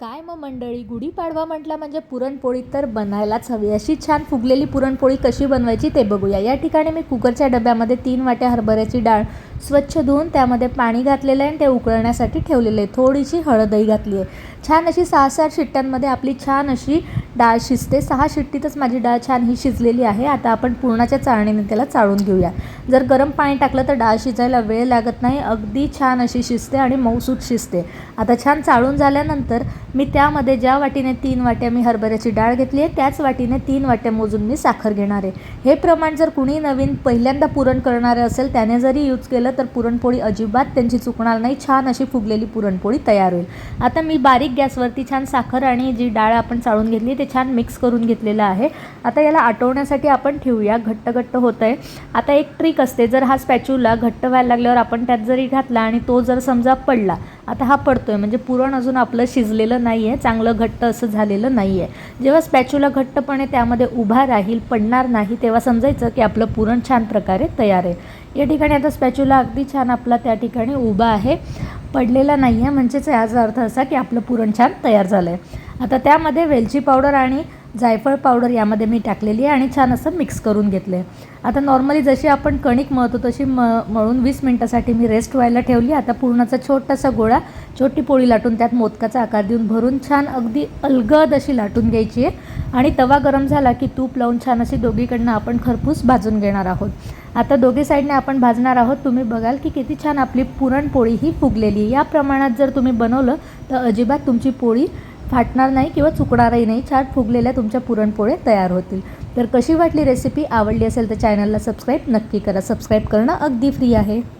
काय मग मंडळी? गुढीपाडवा म्हटला म्हणजे पुरणपोळी तर बनायलाच हवी. अशी छान फुगलेली पुरणपोळी कशी बनवायची ते बघूया. या ठिकाणी मी कुकरच्या डब्यामध्ये तीन वाट्या हरभऱ्याची डाळ स्वच्छ धुवून त्यामध्ये पाणी घातलेलं आहे आणि ते उकळण्यासाठी ठेवलेलं आहे. थोडीशी हळदही घातली आहे. छान अशी सहा सात शिट्ट्यांमध्ये आपली छान अशी डाळ शिजते. सहा शिट्टीतच माझी डाळ छान ही शिजलेली आहे. आता आपण पूर्णाच्या चाळणीने त्याला चाळून घेऊया. जर गरम पाणी टाकलं तर डाळ शिजायला वेळ लागत नाही. अगदी छान अशी शिजते आणि मऊसूत शिजते. आता छान चाळून झाल्यानंतर मी त्यामध्ये ज्या वाटीने तीन वाट्या मी हरभऱ्याची डाळ घेतली आहे त्याच वाटीने तीन वाट्या मोजून मी साखर घेणार आहे. हे प्रमाण जर कुणी नवीन पहिल्यांदा पुरण करणारे असेल त्याने जरी यूज केलं तर पुरणपोळी अजिबात त्यांची चुकणार नाही. छान अशी फुगलेली पुरणपोळी तयार होईल. आता मी बारीक गॅसवरती छान साखर आणि जी डाळ आपण चाळून घेतली ते छान मिक्स करून घेतलेलं आहे. आता याला आटवण्यासाठी आपण ठेवूया. घट्ट घट्ट होतं आहे आता एक ट्रिक असते. जर हा स्पॅच्यूला घट्ट व्हायला लागल्यावर आपण त्यात जरी घातला आणि तो जर समजा पडला आता हा पडतोय. म्हणजे पुरण अजून आपलं शिजलेलं नाही आहे चांगलं घट्ट असं झालेलं नाही आहे जेव्हा स्पॅच्यूला घट्टपणे त्यामध्ये उभा राहील पडणार नाही तेव्हा समजायचं की आपलं पुरण छान प्रकारे तयार आहे. या ठिकाणी आता स्पॅच्यूला अगदी छान आपला त्या ठिकाणी उभा आहे. पडलेला नाही आहे म्हणजेच याचा अर्थ असा की आपलं पुरण छान तयार झालं आहे आता त्यामध्ये वेलची पावडर आणि जायफळ पावडर यामध्ये मी टाकलेली आहे आणि छान असं मिक्स करून घेतलं आहे. आता नॉर्मली जशी आपण कणिक मळतो तशी म मळून वीस मिनटासाठी मी रेस्ट व्हायला ठेवली आता पूर्णाचा छोटासा गोळा छोटी पोळी लाटून त्यात मोदकाचा आकार देऊन भरून छान अगदी अलगद अशी लाटून घ्यायची आहे. आणि तवा गरम झाला की तूप लावून छान अशी दोघीकडनं आपण खरपूस भाजून घेणार आहोत. आता दोघी साईडने आपण भाजणार आहोत. तुम्ही बघाल की किती छान आपली पुरणपोळी ही फुगलेली आहे. या प्रमाणात जर तुम्ही बनवलं तर अजिबात तुमची पोळी फाटणार नाही किंवा चुकणारही नाही. छान फुगलेल्या तुमच्या पुरणपोळे तयार होतील. तर कशी वाटली रेसिपी आवडली असेल तर चॅनलला सबस्क्राईब नक्की करा. सबस्क्राईब करणं अगदी फ्री आहे.